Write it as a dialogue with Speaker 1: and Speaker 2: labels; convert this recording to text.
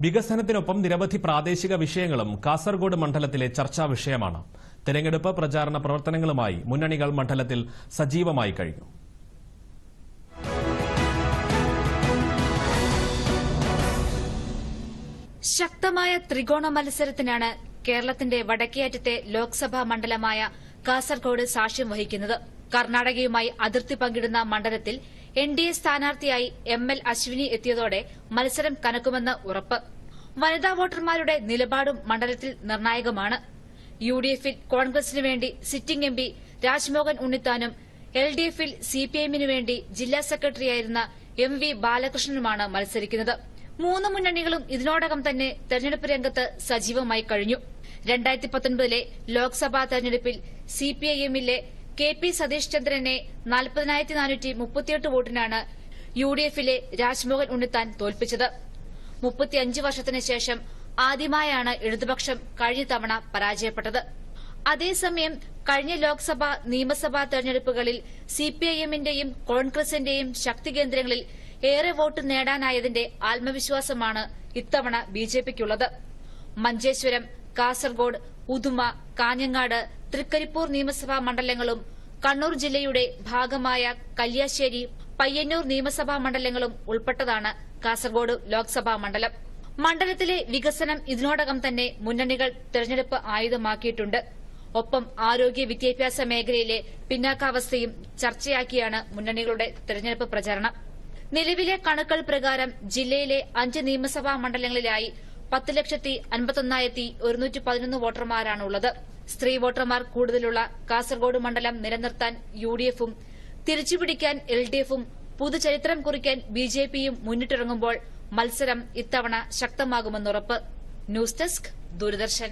Speaker 1: വികസനത്തിനൊപ്പം നിരവധി പ്രാദേശിക വിഷയങ്ങളും കാസർഗോഡ് മണ്ഡലത്തിലെ ചർച്ചാ വിഷയമാണ്. തെരഞ്ഞെടുപ്പ് പ്രചാരണ പ്രവർത്തനങ്ങളുമായി മുന്നണികൾ മണ്ഡലത്തിൽ സജീവമായി കഴിഞ്ഞു.
Speaker 2: ശക്തമായ ത്രികോണ മത്സരത്തിനാണ് കേരളത്തിന്റെ വടക്കേയറ്റത്തെ ലോക്സഭാ മണ്ഡലമായ കാസർഗോഡ് സാക്ഷ്യം വഹിക്കുന്നത്. കർണാടകയുമായി അതിർത്തി പങ്കിടുന്ന മണ്ഡലത്തിൽ എൻ ഡി എ സ്ഥാനാർത്ഥിയായി എം എൽ അശ്വിനി എത്തിയതോടെ മത്സരം കനക്കുമെന്ന് ഉറപ്പ്. വനിതാ വോട്ടർമാരുടെ നിലപാടും മണ്ഡലത്തിൽ നിർണായകമാണ്. യു ഡി എഫിൽ കോൺഗ്രസിനു വേണ്ടി സിറ്റിംഗ് എം പി രാജ്മോഹൻ ഉണ്ണിത്താനും എൽ ഡി എഫിൽ സിപിഐഎമ്മിനു വേണ്ടി ജില്ലാ സെക്രട്ടറിയായിരുന്ന എം വി ബാലകൃഷ്ണനുമാണ് മത്സരിക്കുന്നത്. മൂന്ന് മുന്നണികളും ഇതിനോടകം തന്നെ തെരഞ്ഞെടുപ്പ് രംഗത്ത് സജീവമായി കഴിഞ്ഞു. രണ്ടായിരത്തി പത്തൊൻപതിലെ ലോക്സഭാ തെരഞ്ഞെടുപ്പിൽ സിപിഐഎമ്മിലെ കെ പി സതീഷ് ചന്ദ്രനെ നാൽപ്പതിനായിരത്തി നാനൂറ്റി മുപ്പത്തിയെട്ട് വോട്ടിനാണ് യു ഡി എഫിലെ രാജ്മോഹൻ ഉണ്ണിത്താൻ തോൽപ്പിച്ചത്. മുപ്പത്തിയഞ്ച് വർഷത്തിന് ശേഷം ആദ്യമായാണ് ഇടതുപക്ഷം കഴിഞ്ഞ തവണ പരാജയപ്പെട്ടത്. അതേസമയം കഴിഞ്ഞ ലോക്സഭാ നിയമസഭാ തെരഞ്ഞെടുപ്പുകളിൽ സിപിഐഎമ്മിന്റെയും കോൺഗ്രസിന്റെയും ശക്തി കേന്ദ്രങ്ങളിൽ ഏറെ വോട്ട് നേടാനായതിന്റെ ആത്മവിശ്വാസമാണ് ഇത്തവണ ബിജെപിക്കുള്ളത് മഞ്ചേശ്വരം കാസർഗോഡ് ഉദുമ കാഞ്ഞങ്ങാട് തൃക്കരിപ്പൂർ നിയമസഭാ മണ്ഡലങ്ങളും കണ്ണൂർ ജില്ലയുടെ ഭാഗമായ കല്യാശ്ശേരി പയ്യന്നൂർ നിയമസഭാ മണ്ഡലങ്ങളും ഉൾപ്പെട്ടതാണ് കാസർഗോഡ് ലോക്സഭാ മണ്ഡലം. മണ്ഡലത്തിലെ വികസനം ഇതിനോടകം തന്നെ മുന്നണികൾ തെരഞ്ഞെടുപ്പ് ആയുധമാക്കിയിട്ടുണ്ട്. ഒപ്പം ആരോഗ്യ വിദ്യാഭ്യാസ മേഖലയിലെ പിന്നാക്കാവസ്ഥയും ചർച്ചയാക്കിയാണ് മുന്നണികളുടെ തെരഞ്ഞെടുപ്പ് പ്രചാരണം. നിലവിലെ കണക്കുകൾ പ്രകാരം ജില്ലയിലെ അഞ്ച് നിയമസഭാ മണ്ഡലങ്ങളിലായി പത്ത് ലക്ഷത്തി അൻപത്തൊന്നായിരത്തി ഒരുന്നൂറ്റി പതിനൊന്ന് വോട്ടർമാരാണുള്ളത്. സ്ത്രീ വോട്ടർമാർ കൂടുതലുള്ള കാസർഗോഡ് മണ്ഡലം നിലനിർത്താൻ യു ഡി എഫും തിരിച്ചുപിടിക്കാൻ എൽ ഡി എഫും പുതുചരിത്രം കുറിക്കാൻ ബി ജെ പിയും മുന്നിട്ടിറങ്ങുമ്പോൾ മത്സരം ഇത്തവണ ശക്തമാകുമെന്നുറപ്പ്. News desk Doordarshan.